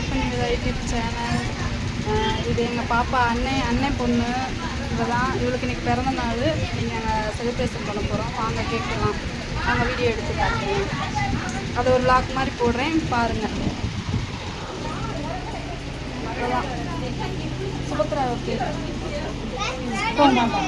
Subscribe பண்ணிடுங்க YouTube channel இது எங்கள் பாப்பா அண்ணன் அண்ணன் பொண்ணு. இவதான் இவளுக்கு இன்னைக்கு பிறந்த நாள். நீங்கள் செலிப்ரேஷன் பண்ண போகிறோம் வாங்க கேட்கலாம். நாங்கள் வீடியோ எடுத்து காட்டுறேன். அது ஒரு லாக் மாதிரி போடுறேன். பாருங்கள் அவ்வளோதான் சுபத்ரா ஓகே போமாப்பா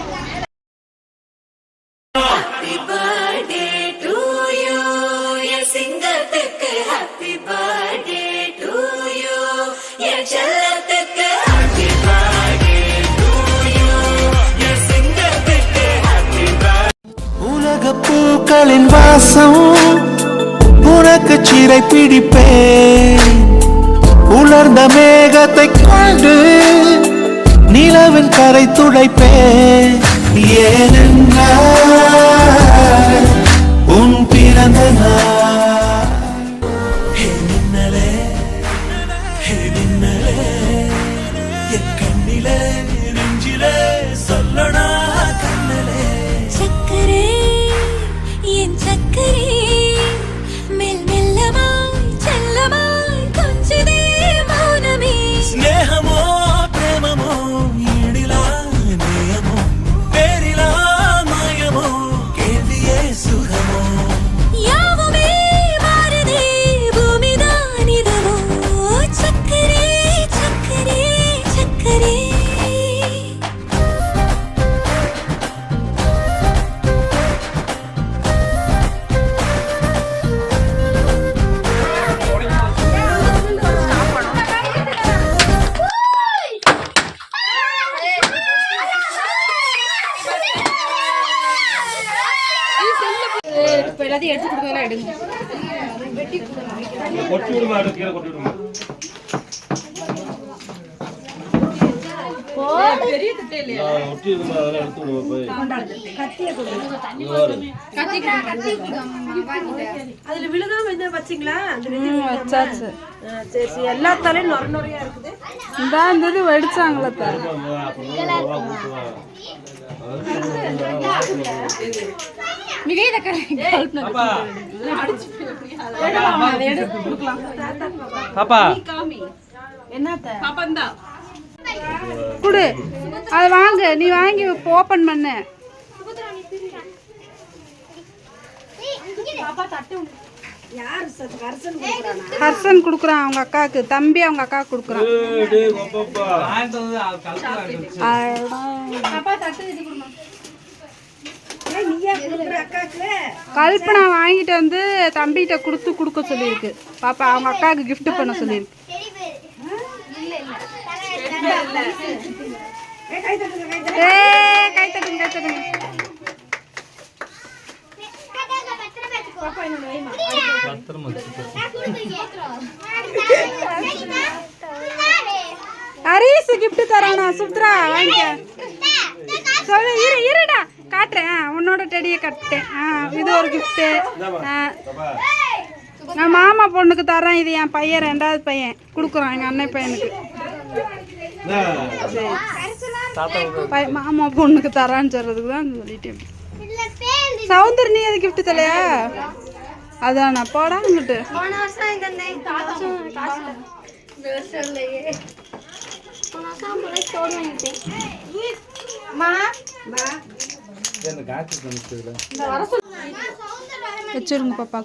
பூக்களின் வாசம் உனக்கு சிறை பிடிப்பேன். உலர்ந்த மேகத்தை கொண்டு நிலவின் கரை துடைப்பேன். ஏனென்றால் உன் பிறந்த நாள். ஹே மின்னலே ஹே மின்னலே என் கண்ணிலே நெஞ்சிலே சொல்ல இப்போ எல்லாத்தையும் எடுத்து கொடுக்கலாம் எடுங்க. பெரிய திட்டே இல்லையா? நான் ஒட்டி இருந்தா அதெல்லாம் எடுத்து விடுவோம் போய். அதுல விழுகாம என்ன வச்சீங்களா? வச்சாச்சு. சரி சரி. எல்லா தலையும் நொர நொறையா இருக்குது. இருந்தது வெடிச்சாங்களே தர மிகை பாப்பா குடு. அதை வாங்கு. நீ வாங்கி ஓப்பன் பண்ணு. ஹர்ஷன் கொடுக்குறான் அவங்க அக்காவுக்கு. தம்பி அவங்க அக்கா கொடுக்குறான். கல்பனா வாங்கிட்டு வந்து தம்பிகிட்ட கொடுத்து கொடுக்க சொல்லியிருக்கு. பாப்பா அவங்க அக்காவுக்கு கிஃப்ட் பண்ண சொல்லியிருக்கு. கை தட்டுங்க கை தட்டுங்க ஏ தரானா சுத்ரா வாங்கிக்க சொல்லு இரு இருடா. காட்டுறேன். ஆ, உன்னோட டெடியை கட்டேன் ஆ இது ஒரு கிஃப்ட்டு நான் மாமா பொண்ணுக்கு தரேன் இது என் பையன் ரெண்டாவது பையன். கொடுக்குறான் எங்கள் அண்ணன் பையனுக்கு. மாமா பொண்ணுக்கு தரான்னு சொல்றதுக்கு தான் சொல்லிட்டேன். சவுந்தர் நீ அது கிஃப்ட் தலையா அதானா போடா இங்கிட்டு. வச்சிருங்க பாப்பா.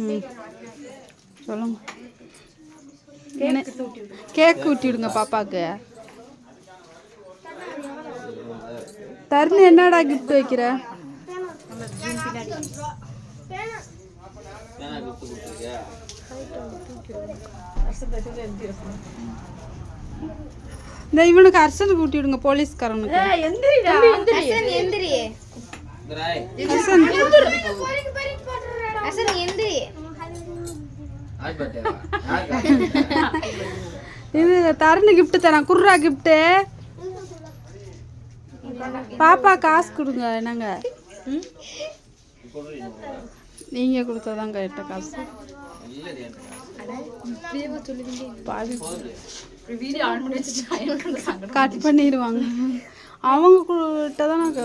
ம். சொல்லுங்க. கேக் ஊட்டி விடுங்க பாப்பாக்கு. தருண் என்னடா கிஃப்ட் வைக்கிற? இந்த இவனுக்கு அர்ச்சனுக்கு ஊட்டி விடுங்க போலீஸ்காரனுக்கு எந்திரி. எந்திரி. இது தரணு கிஃப்ட் தரேன் குர்ரா கிஃப்ட் பாப்பா காசு கொடுங்க என்னங்க? நீங்கள் நீங்க கொடுத்தாதான் காசு. கட் பண்ணிடுவாங்க. அவங்க கிட்ட தான் நான்